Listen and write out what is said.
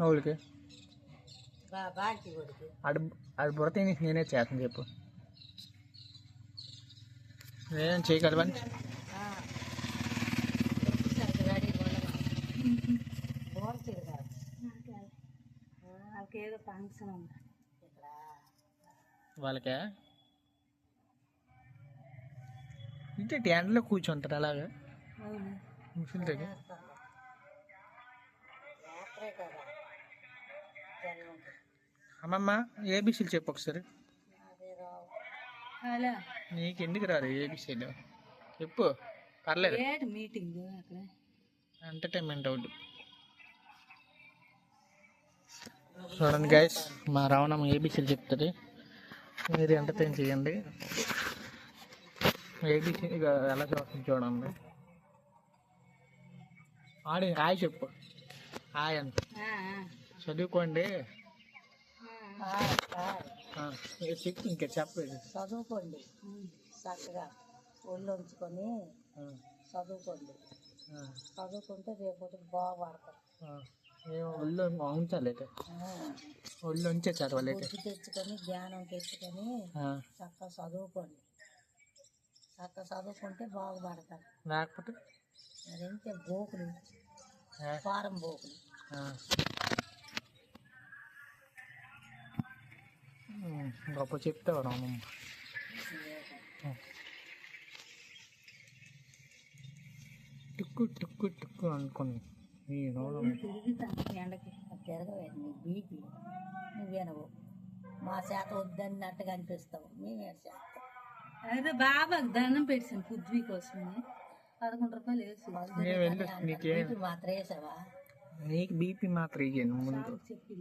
వాళ్ళకి బా బాకి కొడుకు ఆడు ఆడు బుర్ర తినేసి నేనే చేస్తాను చెప్పు నేనేం చేయగలవని రెడీ బాగుంటుంది కాదు వాళ్ళకి ఏదో ఫంక్షన్ ఉంది ఇక్కడ వాళ్ళకే ఇంటే ట్యాండ్లో కూర్చుంటారు అలాగా అవును ముసలి దగ్గర అమ్మమ్మ ఏబీసీలు చెప్పు ఒకసారి. నీకు ఎందుకు రాదు ఏబీసీలు? చెప్పు పర్లేదు. మీటింగ్ అక్కడ ఎంటర్టైన్మెంట్ అవుట్ చూడండి గైస్ మా రావణమ్మ ఏబీసీలు చెప్తుంది. మీరు ఎంటర్టైన్ చేయండి. ఏబీసీ ఎలా చూస్తుంది చూడండి. ఆడి హాయ్ చెప్పు. హాయ్ అంత చదువుకోండి. చెప్పు ఇంకా చెప్పేది చదువుకోండి. చక్కగా ఒళ్ళు ఉంచుకొని చదువుకోండి. చదువుకుంటే రేపు బాగుపడతారు ఒళ్ళు ఒళ్ళు ఉంచే చదవాలైతే. బుద్ధి తెచ్చుకొని జ్ఞానం తెచ్చుకొని చక్కగా చదువుకోండి. చక్కగా చదువుకుంటే బాగుపడతారు లేకపోతే? మరింతే బోకులు. ఫారం బోకులు. గొప్ప చెప్తావు రామమ్మ టుక్కు టుక్కు టుక్కు అనుకుని ఈ ఎండకి బీపీ నువ్వేనవు మా చేత వద్దన్నట్టుగా అనిపిస్తావు మేమే చేస్తాం అయితే బాబాకి దండం పెట్టాను పృథ్వీ కోసం పదకొండు రూపాయలు వేసి మాత్రం వేసావా నీకు బీపీ మాత్రం ఇయ్యాను ముందు చెప్పి